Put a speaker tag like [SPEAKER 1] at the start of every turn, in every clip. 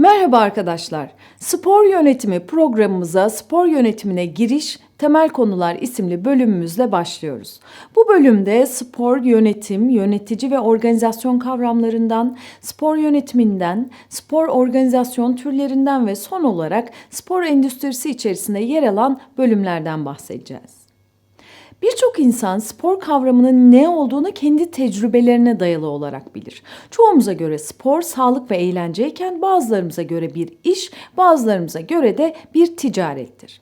[SPEAKER 1] Merhaba arkadaşlar. Spor yönetimi programımıza spor yönetimine giriş temel konular isimli bölümümüzle başlıyoruz. Bu bölümde spor yönetim, yönetici ve organizasyon kavramlarından, spor yönetiminden, spor organizasyon türlerinden ve son olarak spor endüstrisi içerisinde yer alan bölümlerden bahsedeceğiz. Birçok insan spor kavramının ne olduğunu kendi tecrübelerine dayalı olarak bilir. Çoğumuza göre spor sağlık ve eğlenceyken bazılarımıza göre bir iş, bazılarımıza göre de bir ticarettir.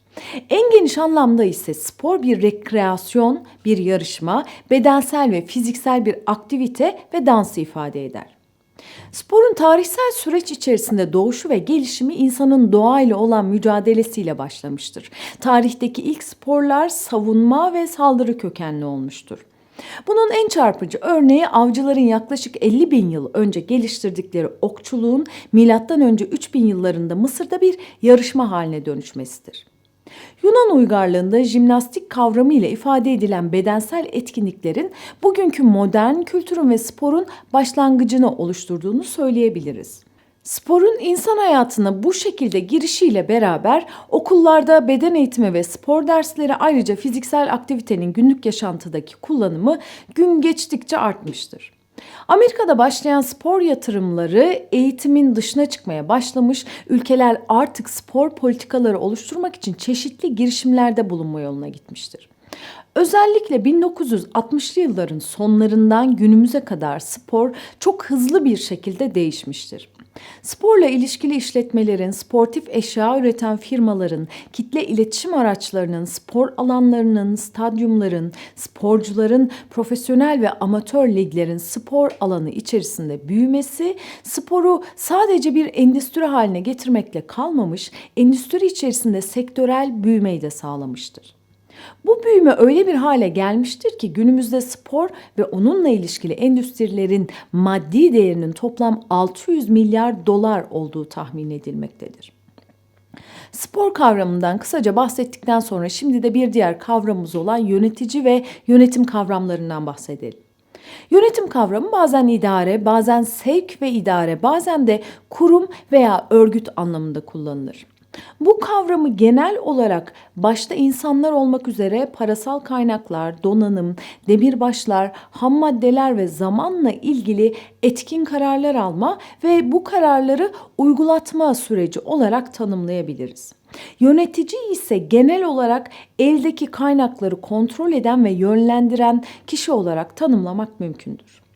[SPEAKER 1] En geniş anlamda ise spor bir rekreasyon, bir yarışma, bedensel ve fiziksel bir aktivite ve dansı ifade eder. Sporun tarihsel süreç içerisinde doğuşu ve gelişimi insanın doğayla olan mücadelesiyle başlamıştır. Tarihteki ilk sporlar savunma ve saldırı kökenli olmuştur. Bunun en çarpıcı örneği avcıların yaklaşık 50 bin yıl önce geliştirdikleri okçuluğun M.Ö. 3000 yıllarında Mısır'da bir yarışma haline dönüşmesidir. Yunan uygarlığında jimnastik kavramı ile ifade edilen bedensel etkinliklerin bugünkü modern kültürün ve sporun başlangıcını oluşturduğunu söyleyebiliriz. Sporun insan hayatına bu şekilde girişiyle beraber okullarda beden eğitimi ve spor dersleri ayrıca fiziksel aktivitenin günlük yaşantıdaki kullanımı gün geçtikçe artmıştır. Amerika'da başlayan spor yatırımları eğitimin dışına çıkmaya başlamış. Ülkeler artık spor politikaları oluşturmak için çeşitli girişimlerde bulunma yoluna gitmiştir. Özellikle 1960'lı yılların sonlarından günümüze kadar spor çok hızlı bir şekilde değişmiştir. Sporla ilişkili işletmelerin, sportif eşya üreten firmaların, kitle iletişim araçlarının, spor alanlarının, stadyumların, sporcuların, profesyonel ve amatör liglerin spor alanı içerisinde büyümesi, sporu sadece bir endüstri haline getirmekle kalmamış, endüstri içerisinde sektörel büyümeyi de sağlamıştır. Bu büyüme öyle bir hale gelmiştir ki günümüzde spor ve onunla ilişkili endüstrilerin maddi değerinin toplam 600 milyar dolar olduğu tahmin edilmektedir. Spor kavramından kısaca bahsettikten sonra şimdi de bir diğer kavramımız olan yönetici ve yönetim kavramlarından bahsedelim. Yönetim kavramı bazen idare, bazen sevk ve idare, bazen de kurum veya örgüt anlamında kullanılır. Bu kavramı genel olarak başta insanlar olmak üzere parasal kaynaklar, donanım, demirbaşlar, ham maddeler ve zamanla ilgili etkin kararlar alma ve bu kararları uygulatma süreci olarak tanımlayabiliriz. Yönetici ise genel olarak eldeki kaynakları kontrol eden ve yönlendiren kişi olarak tanımlamak mümkündür.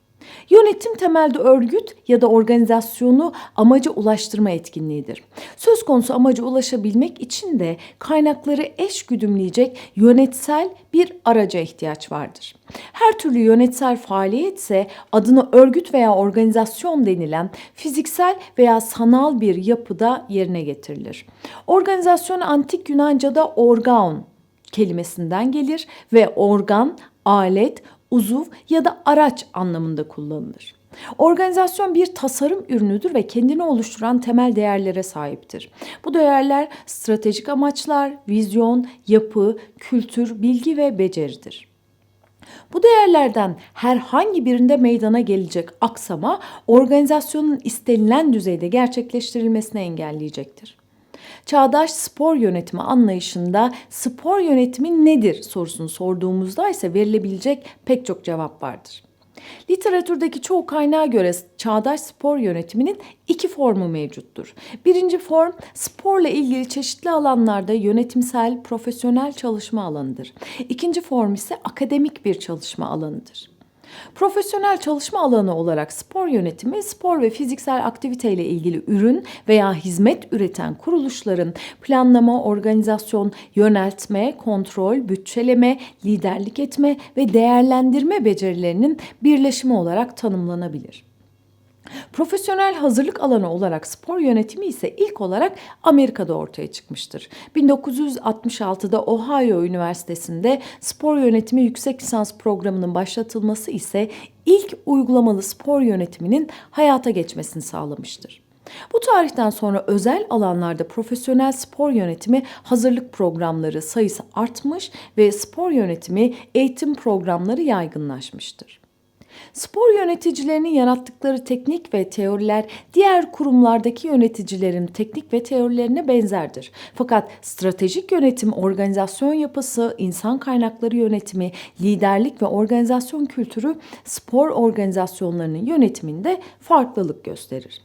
[SPEAKER 1] Yönetim temelde örgüt ya da organizasyonu amaca ulaştırma etkinliğidir. Söz konusu amaca ulaşabilmek için de kaynakları eş güdümleyecek yönetsel bir araca ihtiyaç vardır. Her türlü yönetsel faaliyet ise adına örgüt veya organizasyon denilen fiziksel veya sanal bir yapıda yerine getirilir. Organizasyon antik Yunanca'da orgaon kelimesinden gelir ve organ, alet, uzuv ya da araç anlamında kullanılır. Organizasyon bir tasarım ürünüdür ve kendini oluşturan temel değerlere sahiptir. Bu değerler stratejik amaçlar, vizyon, yapı, kültür, bilgi ve beceridir. Bu değerlerden herhangi birinde meydana gelecek aksama organizasyonun istenilen düzeyde gerçekleştirilmesini engelleyecektir. Çağdaş spor yönetimi anlayışında spor yönetimi nedir sorusunu sorduğumuzda ise verilebilecek pek çok cevap vardır. Literatürdeki çoğu kaynağa göre çağdaş spor yönetiminin iki formu mevcuttur. Birinci form sporla ilgili çeşitli alanlarda yönetimsel, profesyonel çalışma alanıdır. İkinci form ise akademik bir çalışma alanıdır. Profesyonel çalışma alanı olarak spor yönetimi, spor ve fiziksel aktivite ile ilgili ürün veya hizmet üreten kuruluşların planlama, organizasyon, yöneltme, kontrol, bütçeleme, liderlik etme ve değerlendirme becerilerinin birleşimi olarak tanımlanabilir. Profesyonel hazırlık alanı olarak spor yönetimi ise ilk olarak Amerika'da ortaya çıkmıştır. 1966'da Ohio Üniversitesi'nde spor yönetimi yüksek lisans programının başlatılması ise ilk uygulamalı spor yönetiminin hayata geçmesini sağlamıştır. Bu tarihten sonra özel alanlarda profesyonel spor yönetimi hazırlık programları sayısı artmış ve spor yönetimi eğitim programları yaygınlaşmıştır. Spor yöneticilerinin yarattıkları teknik ve teoriler diğer kurumlardaki yöneticilerin teknik ve teorilerine benzerdir. Fakat stratejik yönetim, organizasyon yapısı, insan kaynakları yönetimi, liderlik ve organizasyon kültürü spor organizasyonlarının yönetiminde farklılık gösterir.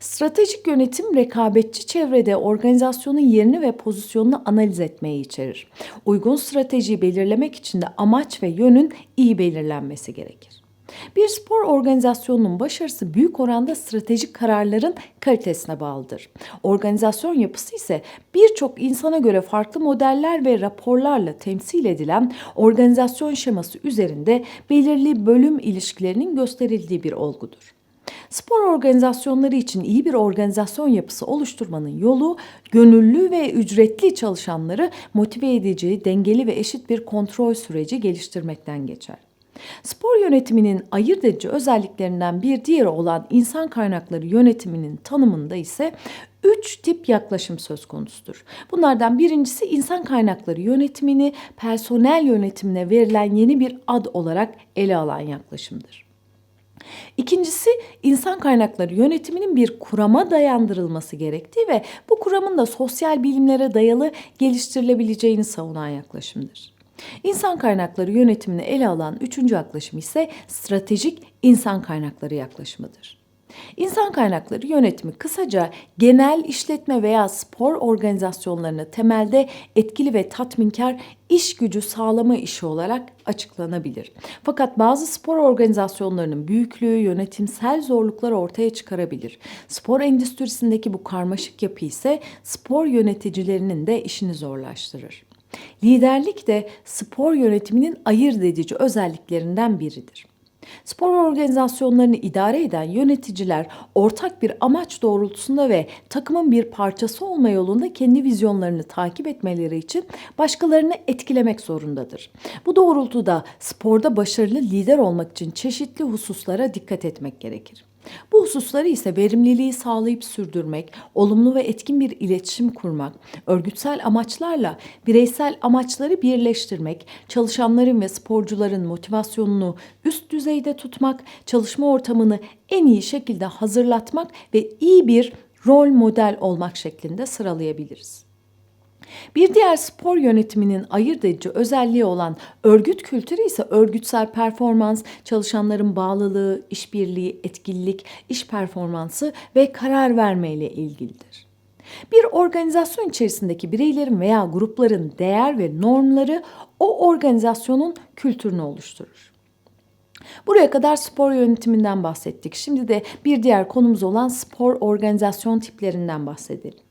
[SPEAKER 1] Stratejik yönetim rekabetçi çevrede organizasyonun yerini ve pozisyonunu analiz etmeyi içerir. Uygun stratejiyi belirlemek için de amaç ve yönün iyi belirlenmesi gerekir. Bir spor organizasyonunun başarısı büyük oranda stratejik kararların kalitesine bağlıdır. Organizasyon yapısı ise birçok insana göre farklı modeller ve raporlarla temsil edilen organizasyon şeması üzerinde belirli bölüm ilişkilerinin gösterildiği bir olgudur. Spor organizasyonları için iyi bir organizasyon yapısı oluşturmanın yolu gönüllü ve ücretli çalışanları motive edici, dengeli ve eşit bir kontrol süreci geliştirmekten geçer. Spor yönetiminin ayırt edici özelliklerinden bir diğeri olan insan kaynakları yönetiminin tanımında ise üç tip yaklaşım söz konusudur. Bunlardan birincisi insan kaynakları yönetimini personel yönetimine verilen yeni bir ad olarak ele alan yaklaşımdır. İkincisi insan kaynakları yönetiminin bir kurama dayandırılması gerektiği ve bu kuramın da sosyal bilimlere dayalı geliştirilebileceğini savunan yaklaşımdır. İnsan kaynakları yönetimini ele alan üçüncü yaklaşım ise stratejik insan kaynakları yaklaşımıdır. İnsan kaynakları yönetimi kısaca genel işletme veya spor organizasyonlarını temelde etkili ve tatminkar iş gücü sağlama işi olarak açıklanabilir. Fakat bazı spor organizasyonlarının büyüklüğü yönetimsel zorluklar ortaya çıkarabilir. Spor endüstrisindeki bu karmaşık yapı ise spor yöneticilerinin de işini zorlaştırır. Liderlik de spor yönetiminin ayırt edici özelliklerinden biridir. Spor organizasyonlarını idare eden yöneticiler ortak bir amaç doğrultusunda ve takımın bir parçası olma yolunda kendi vizyonlarını takip etmeleri için başkalarını etkilemek zorundadır. Bu doğrultuda sporda başarılı lider olmak için çeşitli hususlara dikkat etmek gerekir. Bu hususları ise verimliliği sağlayıp sürdürmek, olumlu ve etkin bir iletişim kurmak, örgütsel amaçlarla bireysel amaçları birleştirmek, çalışanların ve sporcuların motivasyonunu üst düzeyde tutmak, çalışma ortamını en iyi şekilde hazırlatmak ve iyi bir rol model olmak şeklinde sıralayabiliriz. Bir diğer spor yönetiminin ayırt edici özelliği olan örgüt kültürü ise örgütsel performans, çalışanların bağlılığı, işbirliği, etkinlik, iş performansı ve karar verme ile ilgilidir. Bir organizasyon içerisindeki bireylerin veya grupların değer ve normları o organizasyonun kültürünü oluşturur. Buraya kadar spor yönetiminden bahsettik. Şimdi de bir diğer konumuz olan spor organizasyon tiplerinden bahsedelim.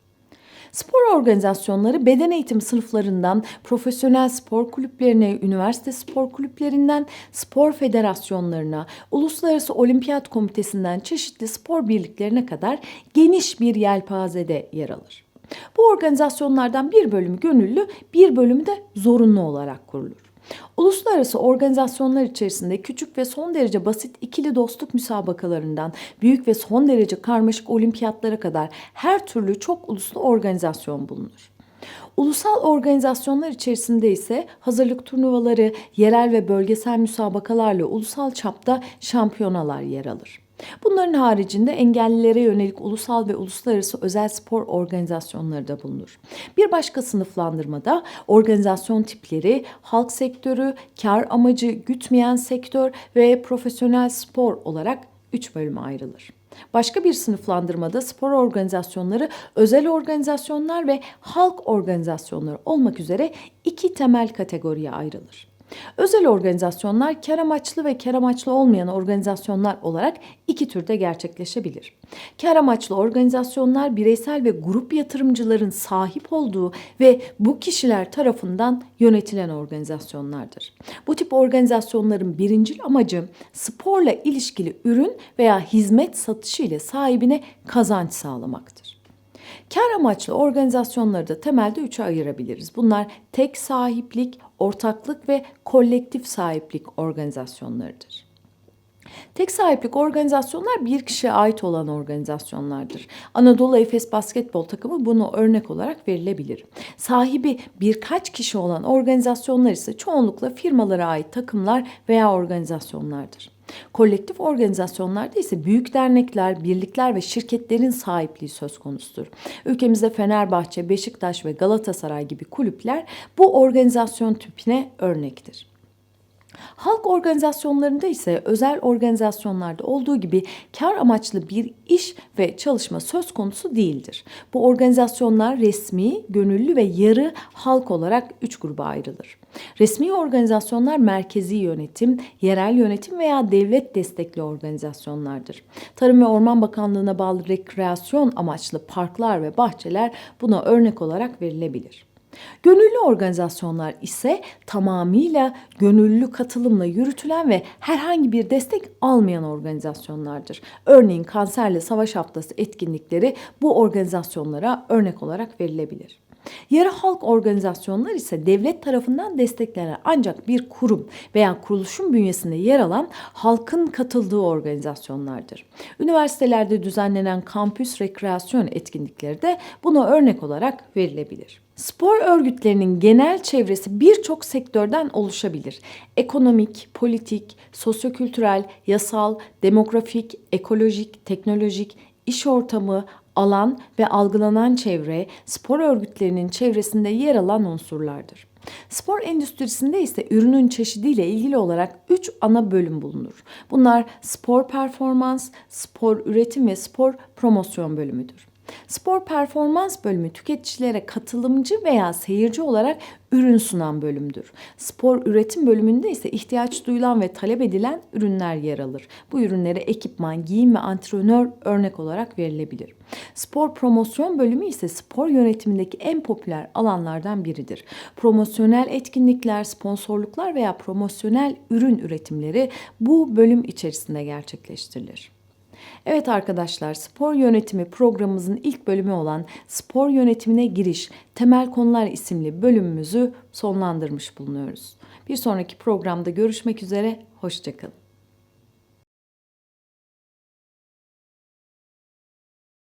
[SPEAKER 1] Spor organizasyonları beden eğitim sınıflarından profesyonel spor kulüplerine, üniversite spor kulüplerinden spor federasyonlarına, uluslararası olimpiyat komitesinden çeşitli spor birliklerine kadar geniş bir yelpazede yer alır. Bu organizasyonlardan bir bölümü gönüllü, bir bölümü de zorunlu olarak kurulur. Uluslararası organizasyonlar içerisinde küçük ve son derece basit ikili dostluk müsabakalarından büyük ve son derece karmaşık olimpiyatlara kadar her türlü çok uluslu organizasyon bulunur. Ulusal organizasyonlar içerisinde ise hazırlık turnuvaları, yerel ve bölgesel müsabakalarla ulusal çapta şampiyonalar yer alır. Bunların haricinde engellilere yönelik ulusal ve uluslararası özel spor organizasyonları da bulunur. Bir başka sınıflandırmada organizasyon tipleri, halk sektörü, kar amacı gütmeyen sektör ve profesyonel spor olarak üç bölüme ayrılır. Başka bir sınıflandırmada spor organizasyonları, özel organizasyonlar ve halk organizasyonları olmak üzere iki temel kategoriye ayrılır. Özel organizasyonlar kar amaçlı ve kar amaçlı olmayan organizasyonlar olarak iki türde gerçekleşebilir. Kar amaçlı organizasyonlar bireysel ve grup yatırımcıların sahip olduğu ve bu kişiler tarafından yönetilen organizasyonlardır. Bu tip organizasyonların birincil amacı sporla ilişkili ürün veya hizmet satışı ile sahibine kazanç sağlamaktır. Kar amaçlı organizasyonları da temelde üçe ayırabiliriz. Bunlar tek sahiplik, ortaklık ve kolektif sahiplik organizasyonlarıdır. Tek sahiplik organizasyonlar bir kişiye ait olan organizasyonlardır. Anadolu Efes basketbol takımı bunu örnek olarak verilebilir. Sahibi birkaç kişi olan organizasyonlar ise çoğunlukla firmalara ait takımlar veya organizasyonlardır. Kolektif organizasyonlarda ise büyük dernekler, birlikler ve şirketlerin sahipliği söz konusudur. Ülkemizde Fenerbahçe, Beşiktaş ve Galatasaray gibi kulüpler bu organizasyon tipine örnektir. Halk organizasyonlarında ise özel organizasyonlarda olduğu gibi kar amaçlı bir iş ve çalışma söz konusu değildir. Bu organizasyonlar resmi, gönüllü ve yarı halk olarak üç gruba ayrılır. Resmi organizasyonlar merkezi yönetim, yerel yönetim veya devlet destekli organizasyonlardır. Tarım ve Orman Bakanlığı'na bağlı rekreasyon amaçlı parklar ve bahçeler buna örnek olarak verilebilir. Gönüllü organizasyonlar ise tamamıyla gönüllü katılımla yürütülen ve herhangi bir destek almayan organizasyonlardır. Örneğin kanserle savaş haftası etkinlikleri bu organizasyonlara örnek olarak verilebilir. Yarı halk organizasyonlar ise devlet tarafından desteklenen ancak bir kurum veya kuruluşun bünyesinde yer alan halkın katıldığı organizasyonlardır. Üniversitelerde düzenlenen kampüs rekreasyon etkinlikleri de buna örnek olarak verilebilir. Spor örgütlerinin genel çevresi birçok sektörden oluşabilir. Ekonomik, politik, sosyokültürel, yasal, demografik, ekolojik, teknolojik, iş ortamı, alan ve algılanan çevre spor örgütlerinin çevresinde yer alan unsurlardır. Spor endüstrisinde ise ürünün çeşidiyle ilgili olarak 3 ana bölüm bulunur. Bunlar spor performans, spor üretim ve spor promosyon bölümüdür. Spor performans bölümü tüketicilere katılımcı veya seyirci olarak ürün sunan bölümdür. Spor üretim bölümünde ise ihtiyaç duyulan ve talep edilen ürünler yer alır. Bu ürünlere ekipman, giyim ve antrenör örnek olarak verilebilir. Spor promosyon bölümü ise spor yönetimindeki en popüler alanlardan biridir. Promosyonel etkinlikler, sponsorluklar veya promosyonel ürün üretimleri bu bölüm içerisinde gerçekleştirilir. Evet arkadaşlar, spor yönetimi programımızın ilk bölümü olan spor yönetimine giriş, temel konular isimli bölümümüzü sonlandırmış bulunuyoruz. Bir sonraki programda görüşmek üzere, hoşçakalın.